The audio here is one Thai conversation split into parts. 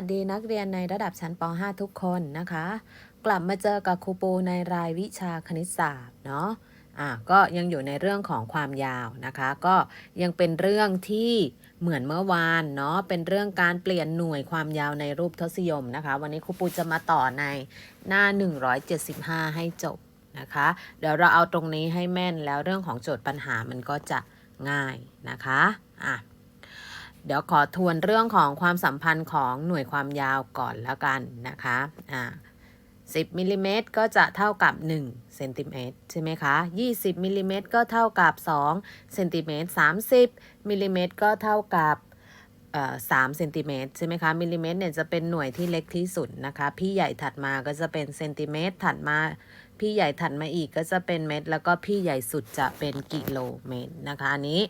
วัสดีนักเรียนในระดับชั้นป .5 ทุกคนนะคะ กลับมาเจอกับครูปูในรายวิชาคณิตศาสตร์เนาะอะก็ยังอยู่ในเรื่องของความยาวนะคะ ก็ยังเป็นเรื่องที่เหมือนเมื่อวานเนาะเป็นเรื่องการเปลี่ยนหน่วยความยาวในรูปทศนิยมนะคะ วันนี้ครูปูจะมาต่อในหน้า 175 ให้จบนะคะ เดี๋ยวเราเอาตรงนี้ให้แม่นแล้วเรื่องของโจทย์ปัญหามันก็จะง่ายนะคะอะ เดี๋ยวขอทวนเรื่องของความสัมพันธ์ของหน่วยความยาวก่อนแล้วกันนะคะอ่า10มิลลิเมตรก็จะเท่ากับ1เซนติเมตรใช่ไหมคะ 20มิลลิเมตรก็เท่ากับ2เซนติเมตร30มิลลิเมตรก็เท่ากับเอ่อ3เซนติเมตรใช่ไหมคะมิลลิเมตรเนี่ยจะเป็นหน่วยที่เล็กที่สุดนะคะ พี่ใหญ่ถัดมาก็จะเป็นเซนติเมตรถัดมา พี่ใหญ่ถัดมาอีกก็จะเป็นเมตรแล้วก็พี่ใหญ่สุดจะเป็นกิโลเมตรนะคะอันนี้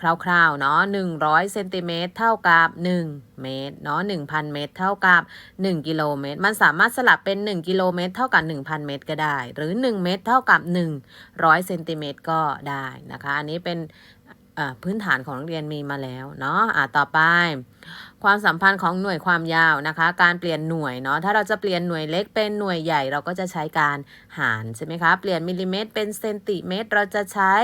คร่าวๆเนาะ100เซนติเมตรเท่ากับ 1 เมตรเนาะ1,000 เมตร เท่ากับ 1 กิโลเมตร มันสามารถสลับเป็น 1 กิโลเมตร เท่ากับ 1,000 เมตรก็ได้ หรือ 1 เมตร เท่ากับ 100เซนติเมตรก็ได้นะคะ อันนี้เป็นพื้นฐานของนักเรียนมีมาแล้วเนาะอะต่อไป ความสัมพันธ์ของหน่วยความยาวนะคะ การเปลี่ยนหน่วยเนาะถ้าเราจะเปลี่ยนหน่วยเล็กเป็นหน่วยใหญ่เราก็จะใช้การหารใช่ไหมคะเปลี่ยนมิลลิเมตรเป็นเซนติเมตร เราจะใช้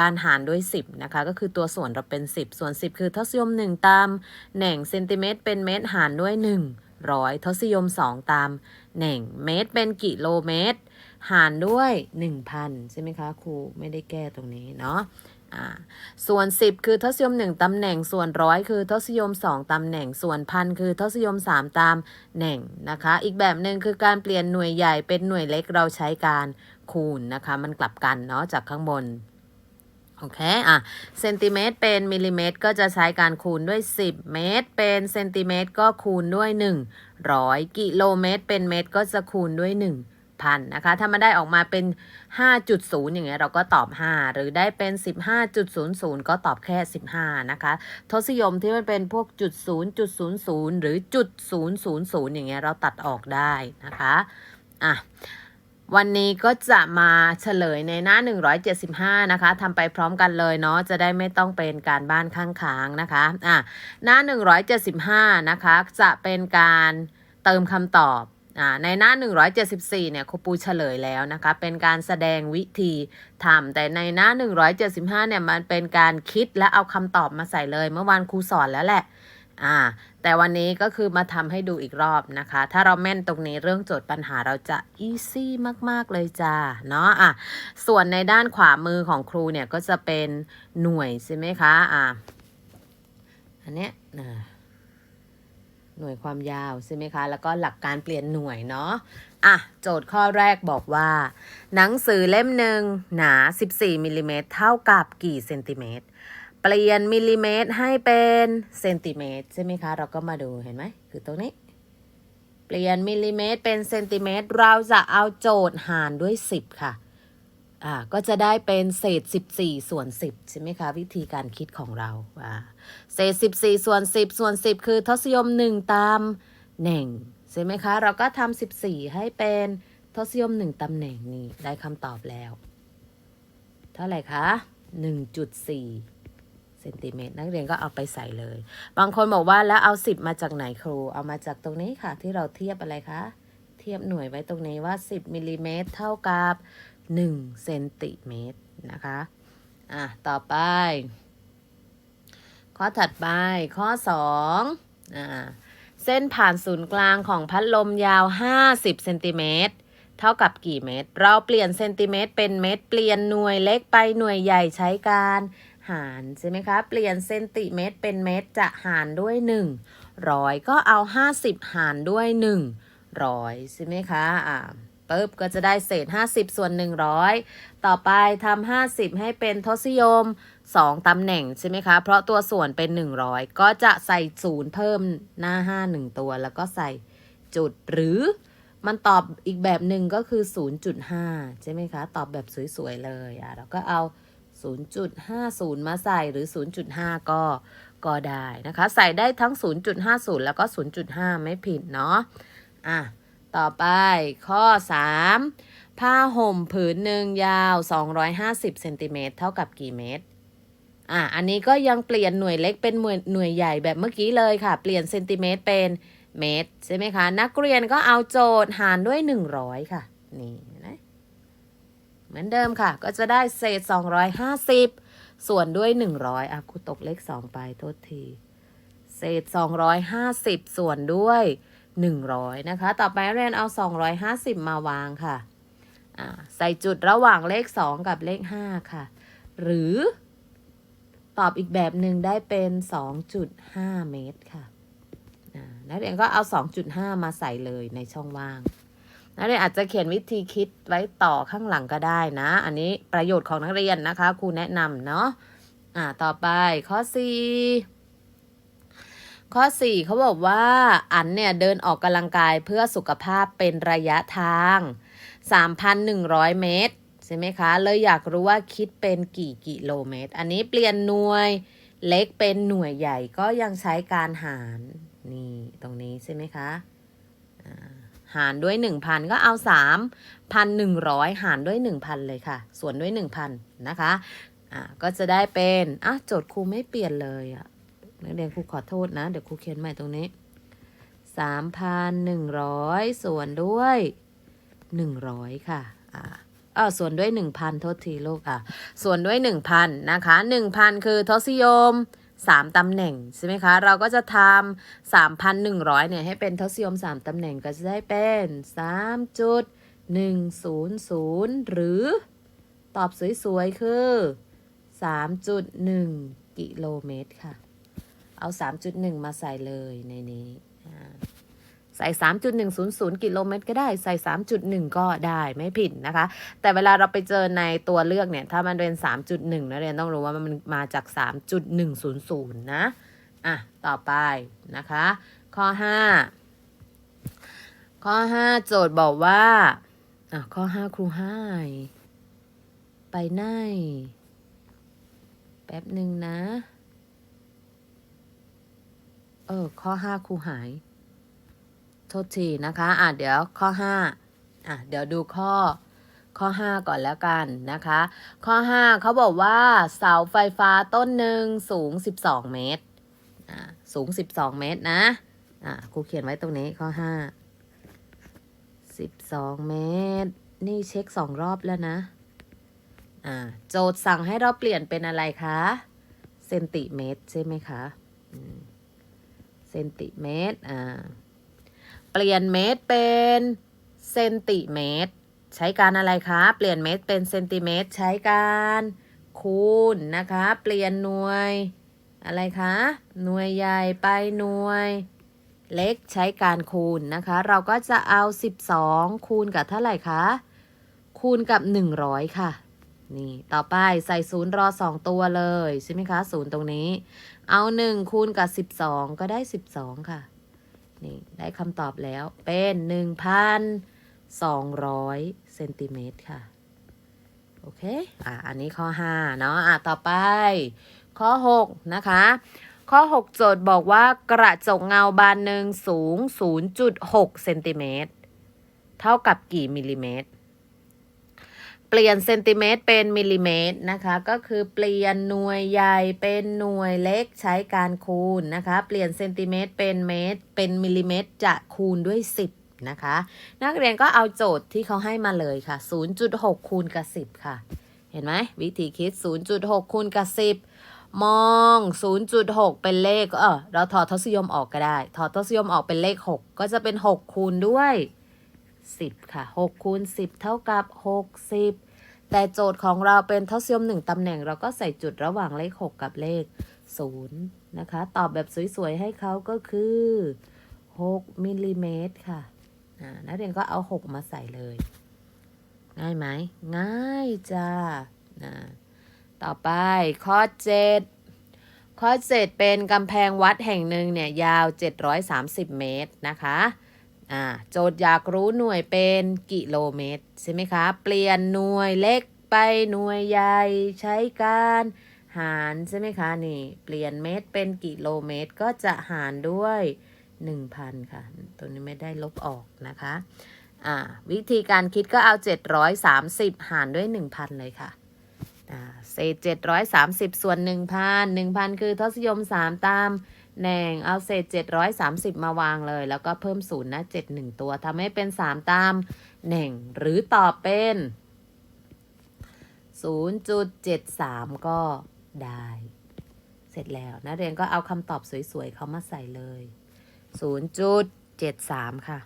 การหารด้วย 10 นะคะ ก็คือตัวส่วนเราเป็น 10 ส่วน 10 คือทศนิยม 1 ตามแหน่งเซนติเมตรเป็นเมตรหารด้วย1ร้อยทศนิยม 2 ตามแหน่งเมตรเป็นกิโลเมตร หารด้วย 1,000 ใช่ไหมคะครูไม่ได้แก้ตรงนี้เนาะ ส่วน 10 คือทศนิยม 1ตำแหน่ง ส่วนร้อยคือทศนิยม 2ตำแหน่ง ส่วนพันคือทศนิยม 3ตามแหน่งนะคะ อีกแบบหนึ่งคือการเปลี่ยนหน่วยใหญ่เป็นหน่วยเล็กเราใช้การคูณนะคะ มันกลับกันเนาะจากข้างบนโอเค อะ เซนติเมตรเป็นมิลลิเมตร ก็จะใช้การคูณด้วย 10 เมตร เป็นเซนติเมตรก็คูณด้วย 100 กิโลเมตร เป็นเมตรก็จะคูณด้วย 1,000นะคะ ถ้ามันได้ออกมาเป็น 5.0 อย่างเงี้ยเราก็ตอบ 5 หรือได้เป็น 15.00 ก็ตอบแค่ 15 นะคะ ทศนิยมที่มันเป็นพวกจุด0จุด00 หรือจุด000 อย่างเงี้ยเราตัดออกได้นะคะอะวันนี้ก็จะมาเฉลยในหน้า 175 นะคะทำไปพร้อมกันเลยเนาะ จะได้ไม่ต้องเป็นการบ้านข้างค้างนะคะ อะ หน้า 175 นะคะ จะเป็นการเติมคำตอบ ในหน้า 174 เนี่ยครูปูเฉลยแล้วนะคะ เป็นการแสดงวิธีทำแต่ในหน้า 175 เนี่ยมันเป็นการคิดและเอาคำตอบมาใส่เลย เมื่อวานครูสอนแล้วแหละอ่าแต่วันนี้ก็คือมาทำให้ดูอีกรอบนะคะ ถ้าเราแม่นตรงนี้เรื่องโจทย์ปัญหาเราจะอีซี่มาก ๆ เลยจ้าเนาะอะส่วนในด้านขวามือของครูเนี่ยก็จะเป็นหน่วยใช่ไหมคะอะอันเนี้ยนะ หน่วยความยาวใช่ไหมคะ แล้วก็หลักการเปลี่ยนหน่วยเนาะอะ โจทย์ข้อแรกบอกว่า หนังสือเล่มหนึ่งหนา 14มิลลิเมตรเท่ากับกี่เซนติเมตรเปลี่ยนมิลลิเมตรให้เป็นเซนติเมตรใช่ไหมคะ เราก็มาดูเห็นไหมคือตรงนี้ เปลี่ยนมิลลิเมตรเป็นเซนติเมตรเราจะเอาโจทย์หารด้วย 10 ค่ะ อ่าก็จะได้เป็นเศษ 14 ส่วน 10 ใช่ไหมคะ วิธีการคิดของเราอ่าเศษ 14 ส่วน 10 ส่วน 10 คือทศนิยม 1 ตามแหน่งใช่ไหมคะ เราก็ทำ14 ให้เป็นทศนิยม 1ตำแหน่งนี่ได้คำตอบแล้ว เท่าไหร่คะ 1.4เซนติเมตรนักเรียนก็เอาไปใส่เลย บางคนบอกว่าแล้วเอา 10 มาจากไหนครู เอามาจากตรงนี้ค่ะ ที่เราเทียบอะไรคะ เทียบหน่วยไว้ตรงนี้ว่า 10มิลลิเมตรเท่ากับ 1เซนติเมตรนะคะ อะ ต่อไป ข้อถัดไป ข้อ 2 อ่า เส้นผ่านศูนย์กลางของพัดลมยาว 50เซนติเมตรเท่ากับกี่เมตร เราเปลี่ยนเซนติเมตรเป็นเมตร เปลี่ยนหน่วยเล็กไปหน่วยใหญ่ใช้การหารใช่ไหมคะ เปลี่ยนเซนติเมตรเป็นเมตรจะหารด้วย1ร้อยก็เอา 50 หารด้วย1ร้อยใช่ไหมคะ อ่า ปึ๊บก็จะได้เศษ 50 ส่วน 100 ต่อไปทำ50 ให้เป็นทศนิยม 2ตำแหน่งใช่ไหมคะ เพราะตัวส่วนเป็น 100 ก็จะใส่ศูนย์เพิ่มหน้า 5 1 ตัว แล้วก็ใส่จุดหรือมันตอบอีกแบบหนึ่งก็คือ 0.5 ใช่ไหมคะ ตอบแบบสวยๆเลยอะเราก็เอา 0.50 มาใส่หรือ 0.5 ก็ก็ได้นะคะ ใส่ได้ทั้ง 0.50 แล้วก็ 0.5 ไม่ผิดเนาะอะ ต่อไปข้อ 3 ผ้าห่มผืนหนึ่งยาว 250เซนติเมตรเท่ากับกี่เมตรอะอันนี้ก็ยังเปลี่ยนหน่วยเล็กเป็นหน่วยหน่วยใหญ่แบบเมื่อกี้เลยค่ะ เปลี่ยนเซนติเมตรเป็นเมตรใช่ไหมคะ นักเรียนก็เอาโจทย์หารด้วย 100 ค่ะ นี่นะเหมือนเดิมค่ะ ก็จะได้เศษ 250 ส่วนด้วย 100อะครูตกเลข 2 ไปโทษที เศษ 250 ส่วนด้วย 100 นะคะ ต่อไปนักเรียนเอา 250 มาวางค่ะ ใส่จุดระหว่างเลข 2 กับเลข 5 ค่ะ หรือตอบอีกแบบหนึ่งได้เป็น 2.5 เมตรค่ะอ่านักเรียนก็เอา 2.5 มาใส่เลยในช่องว่าง นักเรียนอาจจะเขียนวิธีคิดไว้ต่อข้างหลังก็ได้นะ อันนี้ประโยชน์ของนักเรียนนะคะครูแนะนำเนาะ อ่า ต่อไปข้อ 4 ข้อ 4เขาบอกว่า อันเนี่ยเดินออกกำลังกายเพื่อสุขภาพเป็นระยะทาง 3,100 เมตร ใช่ไหมคะ เลยอยากรู้ว่าคิดเป็นกี่กิโลเมตร อันนี้เปลี่ยนหน่วยเล็กเป็นหน่วยใหญ่ก็ยังใช้การหาร นี่ตรงนี้ใช่ไหมคะ หารด้วย 1,000 ก็เอา 3,100 หารด้วย 1,000 เลยค่ะ ส่วนด้วย 1,000 นะคะ อ่าก็จะได้เป็น อะ โจทย์ครูไม่เปลี่ยนเลยอะ นักเรียนครูขอโทษนะ เดี๋ยวครูเขียนใหม่ตรงนี้3,100ส่วนด้วย100ค่ะ อ่าเออส่วนด้วย1,000โทษทีลูกอะ ส่วนด้วย1,000นะคะ1,000คือทศนิยม3ตำแหน่งใช่ไหมคะ เราก็จะทำ3,100เนี่ยให้เป็นทศนิยม3ตำแหน่งก็จะได้เป็น3.100หรือตอบสวยๆคือ3.1กิโลเมตรค่ะ เอา 3.1 มาใส่เลยในนี้อ่าใส่ 3.100 กิโลเมตรก็ได้ ใส่ 3.1 ก็ได้ไม่ผิดนะคะ แต่เวลาเราไปเจอในตัวเลือกเนี่ย ถ้ามันเป็น 3.1นักเรียนต้องรู้ว่ามันมาจาก 3.100 นะ อะ ต่อไปนะคะ ข้อ 5 ข้อ 5 โจทย์บอกว่า อะ ข้อ 5 ครูให้ไปไหน แป๊บหนึ่งนะ ออ ข้อ5ครูหาย โทษทีนะคะ อะเดี๋ยวข้อ5อะเดี๋ยวดูข้อข้อ 5 ก่อนแล้วกันนะคะ ข้อ 5เขาบอกว่า เสาไฟฟ้าต้นหนึ่งสูง 12 เมตรอ่าสูง 12 เมตรนะอะครูเขียนไว้ตรงนี้ข้อ 5 12 เมตร นี่เช็คสองรอบแล้วนะอ่าโจทย์สั่งให้เราเปลี่ยนเป็นอะไรคะ เซนติเมตรใช่ไหมคะม เซนติเมตรอ่าเปลี่ยนเมตรเป็นเซนติเมตร ใช้การอะไรคะ เปลี่ยนเมตรเป็นเซนติเมตร ใช้การคูณนะคะ เปลี่ยนหน่วย อะไรคะ หน่วยใหญ่ไปหน่วยเล็กใช้การคูณนะคะ เราก็จะเอา 12 คูณกับเท่าไหร่คะ คูณกับ 100 ค่ะ นี่ ต่อไปใส่ศูนย์รอสองตัวเลย ใช่ไหมคะศูนย์ตรงนี้ เอา1คูณกับ12ก็ได้12ค่ะ นี่ได้คำตอบแล้วเป็น1,200เซนติเมตรค่ะ โอเค อะ อันนี้ข้อ5เนาะ อะ ต่อไป ข้อ6นะคะ ข้อ6โจทย์บอกว่ากระจกเงาบานหนึ่งสูง 0.6เซนติเมตรเท่ากับกี่มิลลิเมตร เปลี่ยนเซนติเมตรเป็นมิลลิเมตรนะคะ ก็คือเปลี่ยนหน่วยใหญ่เป็นหน่วยเล็กใช้การคูณนะคะ เปลี่ยนเซนติเมตรเป็นเมตร เป็นมิลลิเมตร จะคูณด้วย 10 นะคะ นักเรียนก็เอาโจทย์ที่เขาให้มาเลยค่ะ 0.6 คูณกับ 10 ค่ะ เห็นไหมวิธีคิด 0.6 คูณกับ 10 มอง 0.6 เป็นเลขเออเราถอดทศนิยมออกก็ได้ ถอดทศนิยมออกเป็นเลข 6 ก็จะเป็น 6 คูณด้วย10ค่ะ6คูณ10เท่ากับ60 แต่โจทย์ของเราเป็นเทศนิยม1ตำแหน่งเราก็ใส่จุดระหว่างเลข 6 กับเลข 0 นะคะ ตอบแบบสวยๆ ให้เขาก็คือ 6มิลลิเมตรค่ะนักเรียนก็เอา 6 มาใส่เลย ง่ายไหม ง่ายจ้าอ่าต่อไปข้อ 7 ข้อ 7 เป็นกำแพงวัดแห่งหนึ่งเนี่ย ยาว 730 เมตรนะคะ อ่าโจทย์อยากรู้หน่วยเป็นกิโลเมตรใช่ไหมคะ เปลี่ยนหน่วยเล็กไปหน่วยใหญ่ใช้การหารใช่ไหมคะนี่ เปลี่ยนเมตรเป็นกิโลเมตรก็จะหารด้วย 1,000 ค่ะ ตัวนี้ไม่ได้ลบออกนะคะอ่าวิธีการคิดก็เอา 730 หารด้วย 1,000 เลยค่ะอ่าเศษ730 ส่วน 1,000 1,000 คือทศนิยม 3 ตาม แหน่งเอาเศษ 730 มาวางเลย แล้วก็เพิ่มศูนย์นะ7 1 ตัวทำให้เป็น 3 ตามแหน่ง หรือตอบเป็น 0.73 ก็ได้ เสร็จแล้วนักเรียนก็เอาคำตอบสวยๆ เขามาใส่เลย 0.73 ค่ะ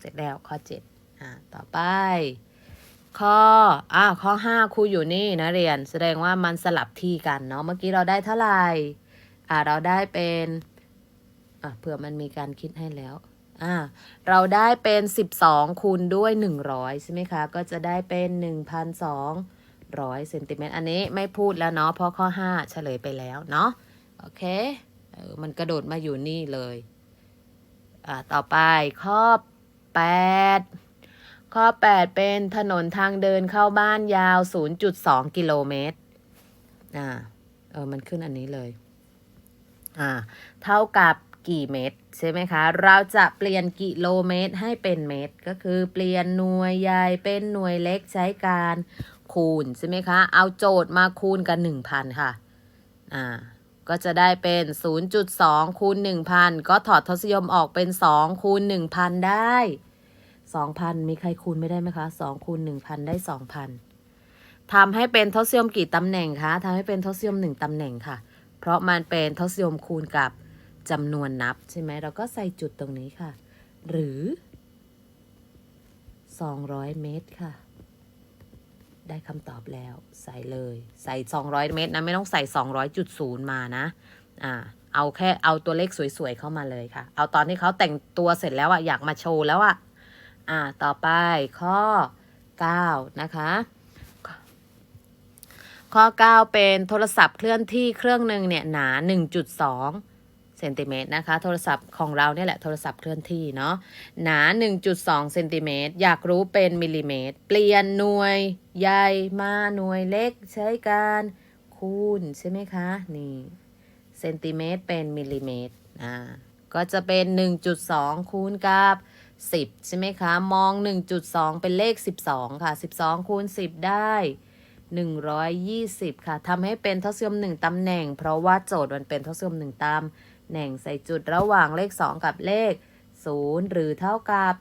เสร็จแล้วข้อ 7 อ่า ต่อไป ข้ออ่าข้อ 5ครูอยู่นี่นะเรียน แสดงว่ามันสลับที่กันเนาะ เมื่อกี้เราได้เท่าไหร่ อ่าเราได้เป็นอะเผื่อมันมีการคิดให้แล้วอ่าเราได้เป็น 12 คูณด้วย 100 ใช่ไหมคะ ก็จะได้เป็น 1,200เซนติเมตรอันนี้ไม่พูดแล้วเนาะเพราะข้อ 5 เฉลยไปแล้วเนาะโอเคเออมันกระโดดมาอยู่นี่เลยอ่าต่อไปข้อ 8 ข้อ 8 เป็นถนนทางเดินเข้าบ้านยาว 0.2 กิโลเมตรอ่าเออมันขึ้นอันนี้เลย อ่าเท่ากับกี่เมตรใช่ไหมคะ เราจะเปลี่ยนกิโลเมตรให้เป็นเมตร ก็คือเปลี่ยนหน่วยใหญ่เป็นหน่วยเล็กใช้การคูณใช่ไหมคะ เอาโจทย์มาคูณกัน 1,000 ค่ะ อ่า ก็จะได้เป็น 0.2คูณ1,000 ก็ถอดทศนิยมออกเป็น 2คูณ1,000 ได้ 2,000 มีใครคูณไม่ได้ไหมคะ2คูณ1,000 ได้ 2,000ทำให้เป็นทศนิยมกี่ตำแหน่งคะทำให้เป็นทศนิยม1ตำแหน่งค่ะ เพราะมันเป็นทศนิยมคูณกับจำนวนนับใช่ไหมเราก็ใส่จุดตรงนี้ค่ะ หรือ 200 เมตรค่ะ ได้คำตอบแล้วใส่เลย ใส่ 200 เมตรนะ ไม่ต้องใส่ 200.0 มานะ อ่าเอาแค่เอาตัวเลขสวยๆเข้ามาเลยค่ะ เอาตอนที่เขาแต่งตัวเสร็จแล้วอะอยากมาโชว์แล้วอะอ่า ต่อไปข้อ 9 นะคะ ข้อ 9 เป็นโทรศัพท์เคลื่อนที่เครื่องหนึ่งเนี่ยหนา 1.2เซนติเมตรนะคะ โทรศัพท์ของเราเนี่ยแหละโทรศัพท์เคลื่อนที่เนาะหนา 1.2เซนติเมตรอยากรู้เป็นมิลลิเมตร เปลี่ยนหน่วยใหญ่มาหน่วยเล็กใช้การคูณใช่ไหมคะ นี่เซนติเมตรเป็นมิลลิเมตรอ่าก็จะเป็น 1.2 คูณกับ 10 ใช่ไหมคะ มอง 1.2 เป็นเลข 12 ค่ะ 12 คูณ 10 ได้ 120 ค่ะทำให้เป็นทศนิยม1ตำแหน่ง เพราะว่าโจทย์มันเป็นทศนิยม1ตำแหน่งใส่จุดระหว่างเลข 2 กับเลข 0 หรือเท่ากับ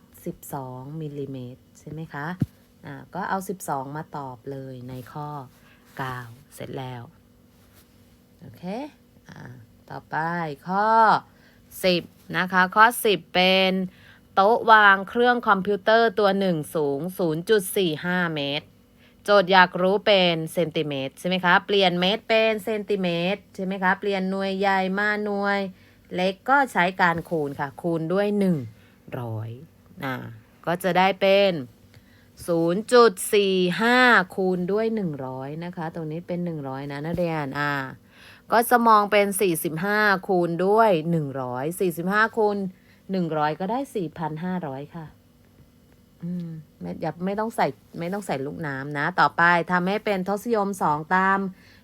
12มิลลิเมตรใช่ไหมคะอ่าก็เอา 12 มาตอบเลยในข้อ 9 เสร็จแล้ว โอเคอ่าต่อไปข้อ 10 นะคะ ข้อ 10 เป็นโต๊ะวางเครื่องคอมพิวเตอร์ตัวหนึ่งสูง 0.45 เมตร โจทย์อยากรู้เป็นเซนติเมตรใช่ไหมคะ เปลี่ยนเมตรเป็นเซนติเมตรใช่ไหมคะ เปลี่ยนหน่วยใหญ่มาหน่วย เล็กก็ใช้การคูณค่ะ คูณด้วย 100อ่าก็จะได้เป็น 0.45 คูณด้วย 100 นะคะ ตรงนี้เป็น 100 นะนักเรียนอ่าก็จะมองเป็น 45 คูณด้วย 100 45 คูณ 100 ก็ได้ 4,500 ค่ะอืม ไม่อย่าไม่ต้องใส่ไม่ต้องใส่ลูกน้ำนะ ต่อไปทำให้เป็นทศนิยม2ตาม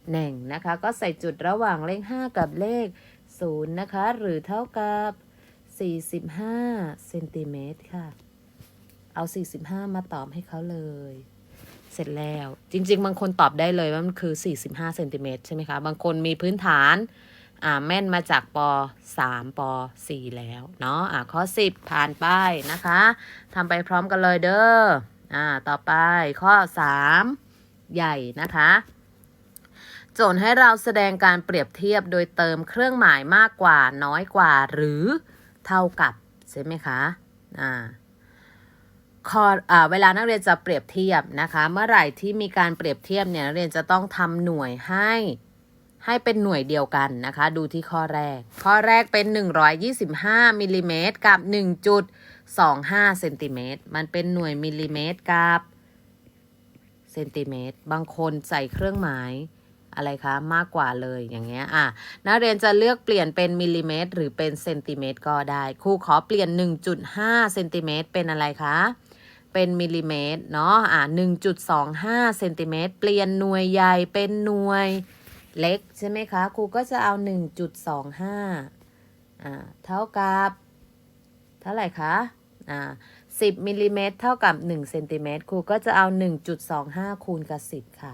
แหน่งนะคะ ก็ใส่จุดระหว่างเลข 5 กับเลข 0 นะคะ หรือเท่ากับ 45เซนติเมตรค่ะ เอา 45 มาตอบให้เขาเลย เสร็จแล้วจริง ๆ บางคนตอบได้เลยว่ามันคือ 45เซนติเมตรใช่ไหมคะ บางคนมีพื้นฐาน อ่าแม่นมาจากป 3ป 4 แล้วเนาะอ่าข้อ 10 ผ่านไปนะคะทำไปพร้อมกันเลยเด้ออ่าต่อไปข้อ 3 ใหญ่นะคะโจทย์ให้เราแสดงการเปรียบเทียบโดยเติมเครื่องหมายมากกว่าน้อยกว่าหรือเท่ากับ ใช่ไหมคะอ่าข้ออ่าเวลานักเรียนจะเปรียบเทียบนะคะ เมื่อไหร่ที่มีการเปรียบเทียบเนี่ยนักเรียนจะต้องทำหน่วยให้ ให้เป็นหน่วยเดียวกันนะคะ ดูที่ข้อแรก ข้อแรกเป็น 125มิลลิเมตรกับ 1.25เซนติเมตรมันเป็นหน่วยมิลลิเมตรกับเซนติเมตรบางคนใส่เครื่องหมายอะไรคะมากกว่าเลยอย่างเงี้ยอะนักเรียนจะเลือกเปลี่ยนเป็นมิลลิเมตร หรือเป็นเซนติเมตรก็ได้ครูขอเปลี่ยน 1.5เซนติเมตรเป็นอะไรคะเป็นมิลลิเมตรเนาะอ่า1.25เซนติเมตรเปลี่ยนหน่วยใหญ่เป็นหน่วย เล็กใช่ไหมคะ ครูก็จะเอา 1.25อ่าเท่ากับ เท่าไหร่คะอ่า10มิลลิเมตรเท่ากับ1เซนติเมตรครูก็จะเอา 1.25 คูณกับ 10 ค่ะ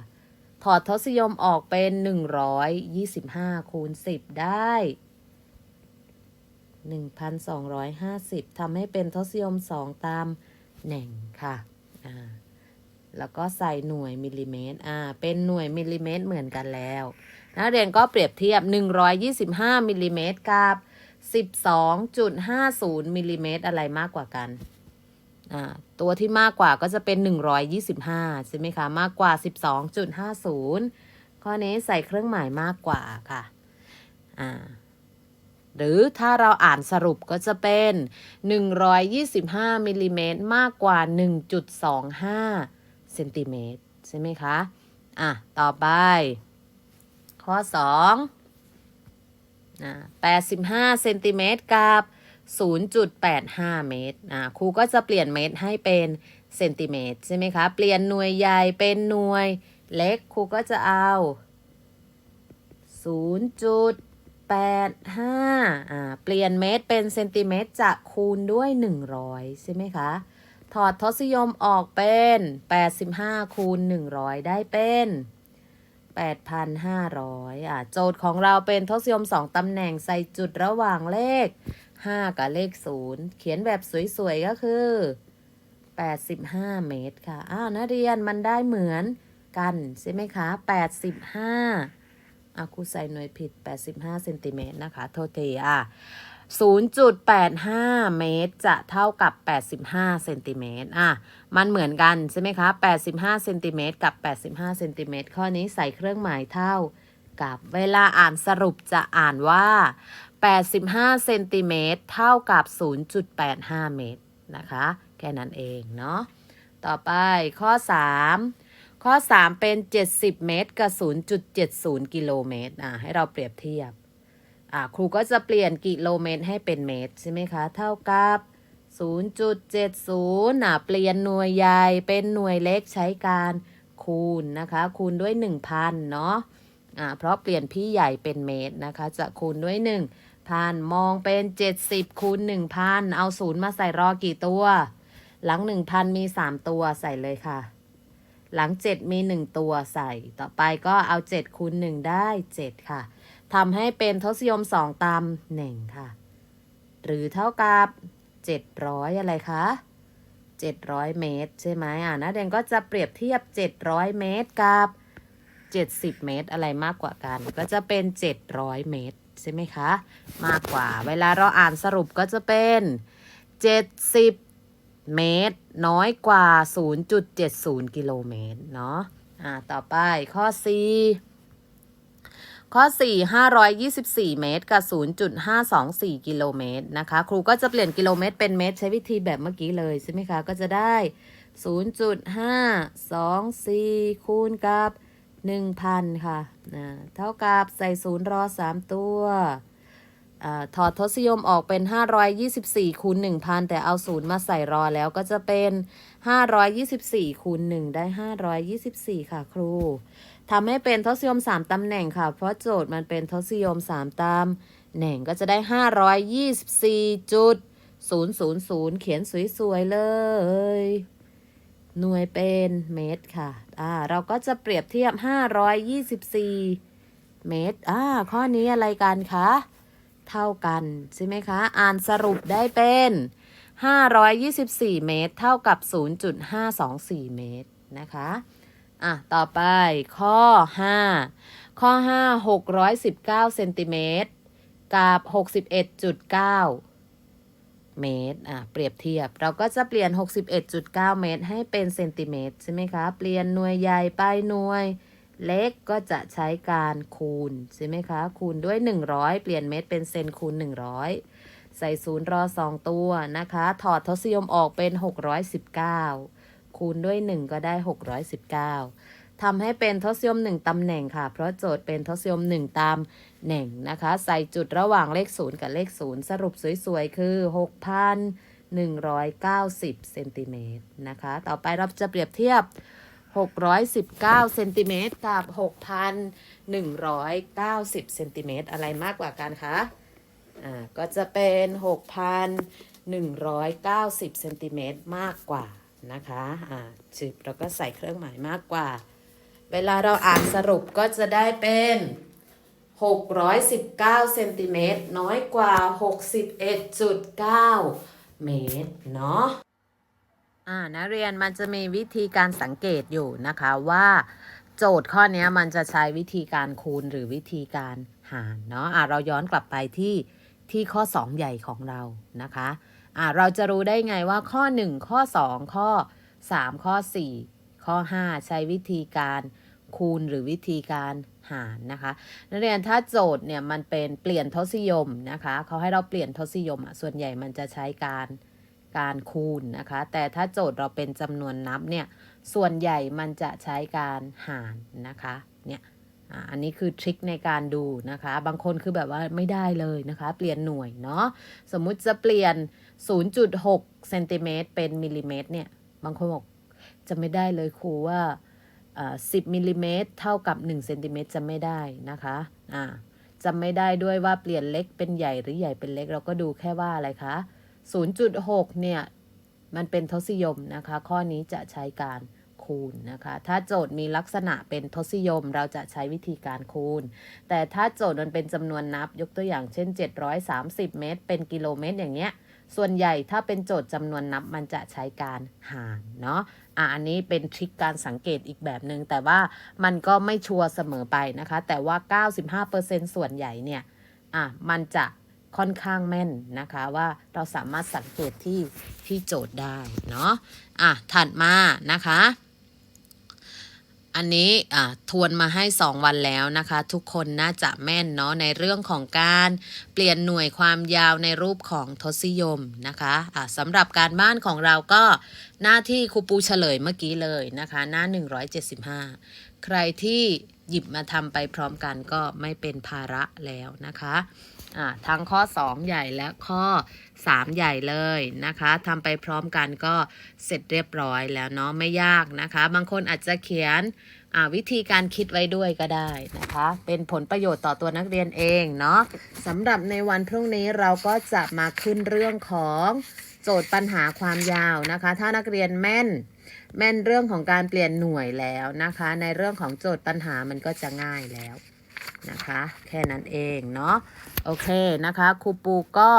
ถอดทศนิยมออกเป็น 125 คูณ 10 ได้ 1,250ทำให้เป็นทศนิยม 2 ตามแหน่งค่ะอ่า แล้วก็ใส่หน่วยมิลลิเมตร อ่า เป็นหน่วยมิลลิเมตรเหมือนกันแล้ว นักเรียนก็เปรียบเทียบ 125มิลลิเมตรกับ 12.50มิลลิเมตรอะไรมากกว่ากัน อ่า ตัวที่มากกว่าก็จะเป็น 125 ใช่ไหมคะ มากกว่า 12.50 ข้อนี้ใส่เครื่องหมายมากกว่าค่ะ อ่าหรือถ้าเราอ่านสรุปก็จะเป็น 125มิลลิเมตรมากกว่า 1.25 เซนติเมตรใช่ไหมคะ อะ ต่อไป ข้อ2นะ85เซนติเมตรกับ0.85เมตรอะครูก็จะเปลี่ยนเมตรให้เป็นเซนติเมตรใช่ไหมคะ เปลี่ยนหน่วยใหญ่เป็นหน่วยเล็กครูก็จะเอา0.85อ่า เปลี่ยนเมตรเป็นเซนติเมตรจะคูณด้วย100ใช่ไหมคะ ถอดทศนิยมออกเป็น 85 คูณ 100 ได้เป็น 8,500อะโจทย์ของเราเป็นทศนิยม 2ตำแหน่งใส่จุดระหว่างเลข 5 กับเลข 0 เขียนแบบสวยๆ ก็คือ 85 เมตรค่ะ อ้าวนักเรียนมันได้เหมือนกันใช่ไหมคะ 85อะครูใส่หน่วยผิด 85เซนติเมตรนะคะ โทษทีอะ 0.85 เมตรจะเท่ากับ 85เซนติเมตรอะ มันเหมือนกันใช่ไหมคะ 85เซนติเมตรกับ 85เซนติเมตรข้อนี้ใส่เครื่องหมายเท่ากับเวลาอ่านสรุปจะอ่านว่า 85เซนติเมตรเท่ากับ 0.85 เมตรนะคะ แค่นั้นเองเนาะ ต่อไปข้อ 3 ข้อ 3 เป็น 70 เมตรกับ 0.70 กิโลเมตรอะให้เราเปรียบเทียบ ครูก็จะเปลี่ยนกิโลเมตรให้เป็นเมตรใช่ไหมคะ เท่ากับ 0.70อะเปลี่ยนหน่วยใหญ่เป็นหน่วยเล็กใช้การคูณนะคะ คูณด้วย 1,000 เนาะอะเพราะเปลี่ยนพี่ใหญ่เป็นเมตรนะคะ จะคูณด้วย 1,000 มองเป็น 70คูณ1,000 เอาศูนย์มาใส่รอกี่ตัว หลัง 1,000 มี 3 ตัวใส่เลยค่ะ หลัง 7 มี 1 ตัวใส่ ต่อไปก็เอา 7คูณ1ได้ 7 ค่ะ ทำให้เป็นทศนิยม2ตามหนึ่งค่ะ หรือเท่ากับ700อะไรคะ700เมตร ใช่ไหมอะนะเดนก็จะเปรียบเทียบ700เมตรกับ70เมตร อะไรมากกว่ากัน ก็จะเป็น700เมตร ใช่ไหมคะ มากกว่า เวลาเราอ่านสรุปก็จะเป็น70เมตร น้อยกว่า 0.70 กิโลเมตร เนาะ อ่า ต่อไปข้อ4 ข้อ 4 524 เมตร กับ 0.524 กิโลเมตรนะคะ ครูก็จะเปลี่ยนกิโลเมตรเป็นเมตร ใช้วิธีแบบเมื่อกี้เลยใช่ไหมคะ ก็จะได้ 0.524 คูณกับ 1,000 ค่ะอ่าเท่ากับใส่ศูนย์รอ 3 ตัวอถอดทศนิยมออกเป็น 524 คูณ 1,000 แต่เอาศูนย์มาใส่รอแล้วก็จะเป็น 524 คูณ 1 ได้ 524 ค่ะครู ทำให้เป็นทศนิยม 3ตำแหน่งค่ะ เพราะโจทย์มันเป็นทศนิยม 3ตำแหน่งก็จะได้ 524จุด000 เขียนสวยๆเลย หน่วยเป็นเมตรค่ะ อ่า เราก็จะเปรียบเทียบ 524 เมตร อ่า ข้อนี้อะไรกันคะ เท่ากัน ใช่ไหมคะ อ่านสรุปได้เป็น 524 เมตร เท่ากับ 0.524 เมตรนะคะ อะ ต่อไปข้อ 5 ข้อ 5 619เซนติเมตรกับ 61.9 เมตร อะ เปรียบเทียบ เราก็จะเปลี่ยน 61.9 เมตร ให้เป็นเซนติเมตร ใช่ไหมคะ เปลี่ยนหน่วยใหญ่ไปหน่วยเล็กก็จะใช้การคูณ ใช่ไหมคะ คูณด้วย 100 เปลี่ยนเมตรเป็นเซนคูณ 100 ใส่ศูนย์รอ 2 ตัวนะคะ ถอดทศนิยมออกเป็น 619 คูณด้วย 1 ก็ได้ 619ทำให้เป็นทศนิยม1ตำแหน่งค่ะ เพราะโจทย์เป็นทศนิยม1ตามแหน่งนะคะ ใส่จุดระหว่างเลข 0 กับเลข 0 สรุปสวยๆ คือ 6,190เซนติเมตรนะคะ ต่อไปเราจะเปรียบเทียบ 619เซนติเมตรกับ 6,190เซนติเมตรอะไรมากกว่ากันคะอ่าก็จะเป็น 6,190เซนติเมตรมากกว่า นะคะอ่าจึบเราก็ใส่เครื่องหมายมากกว่า เวลาเราอ่านสรุปก็จะได้เป็น 619เซนติเมตรน้อยกว่า 61.9 เมตร เนาะอ่านักเรียนมันจะมีวิธีการสังเกตอยู่นะคะว่าโจทย์ข้อนี้มันจะใช้วิธีการคูณหรือวิธีการหารเนาะอ่าเราย้อนกลับไปที่ที่ข้อ 2 ใหญ่ของเรานะคะ อ่าเราจะรู้ได้ไงว่าข้อ 1 ข้อ 2 ข้อ 3 ข้อ 4 ข้อ 5 ใช้วิธีการคูณหรือวิธีการหารนะคะนักเรียนถ้าโจทย์เนี่ยมันเป็นเปลี่ยนทศนิยมนะคะเขาให้เราเปลี่ยนทศนิยมอะส่วนใหญ่มันจะใช้การการคูณนะคะ แต่ถ้าโจทย์เราเป็นจำนวนนับเนี่ยส่วนใหญ่มันจะใช้การหารนะคะเนี่ยอันนี้คือทริคในการดูนะคะ บางคนคือแบบว่าไม่ได้เลยนะคะ เปลี่ยนหน่วยเนาะสมมุติจะเปลี่ยน 0.6เซนติเมตรเป็นมิลลิเมตรเนี่ย บางคนบอกจะไม่ได้เลยครูว่าอ่า 10มิลลิเมตรเท่ากับ1เซนติเมตรจะไม่ได้นะคะอ่าจะไม่ได้ด้วยว่าเปลี่ยนเล็กเป็นใหญ่หรือใหญ่เป็นเล็ก เราก็ดูแค่ว่าอะไรคะ 0.6 เนี่ย มันเป็นทศนิยมนะคะ ข้อนี้จะใช้การคูณนะคะ ถ้าโจทย์มีลักษณะเป็นทศนิยมเราจะใช้วิธีการคูณ แต่ถ้าโจทย์มันเป็นจำนวนนับยกตัวอย่างเช่น 730 เมตร เป็นกิโลเมตรอย่างเงี้ย ส่วนใหญ่ถ้าเป็นโจทย์จำนวนนับมันจะใช้การหารเนาะอะอันนี้เป็นทริคการสังเกตอีกแบบหนึง่งแต่ว่ามันก็ไม่ชัวร์เสมอไปนะคะ แต่ว่า 95%ส่วนใหญ่เนี่ยอะมันจะค่อนข้างแม่นนะคะว่าเราสามารถสังเกตที่ที่โจทย์ได้เนาะอะถัดมานะคะ อันนี้อะทวนมาให้ 2 วันแล้วนะคะ ทุกคนน่าจะแม่นเนาะในเรื่องของการเปลี่ยนหน่วยความยาวในรูปของทศนิยมนะคะอะสำหรับการบ้านของเราก็หน้าที่ครูปูเฉลยเมื่อกี้เลยนะคะ หน้า 175 ใครที่หยิบมาทำไปพร้อมกันก็ไม่เป็นภาระแล้วนะคะ ทั้งข้อ 2 ใหญ่และข้อ 3 ใหญ่เลยนะคะทำไปพร้อมกันก็เสร็จเรียบร้อยแล้วเนาะไม่ยากนะคะ บางคนอาจจะเขียนวิธีการคิดไว้ด้วยก็ได้นะคะ เป็นผลประโยชน์ต่อตัวนักเรียนเองเนาะสำหรับในวันพรุ่งนี้เราก็จะมาขึ้นเรื่องของโจทย์ปัญหาความยาวนะคะ ถ้านักเรียนแม่นแม่นเรื่องของการเปลี่ยนหน่วยแล้วนะคะ ในเรื่องของโจทย์ปัญหามันก็จะง่ายแล้ว นะคะ แค่นั้นเองเนาะโอเคนะคะครูปูก็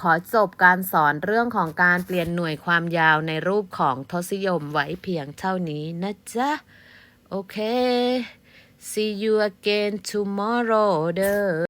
ขอจบการสอนเรื่องของการเปลี่ยนหน่วยความยาวในรูปของทศยมไว้เพียงเท่านี้นะจ๊ะ โอเค see you again tomorrow เด้อ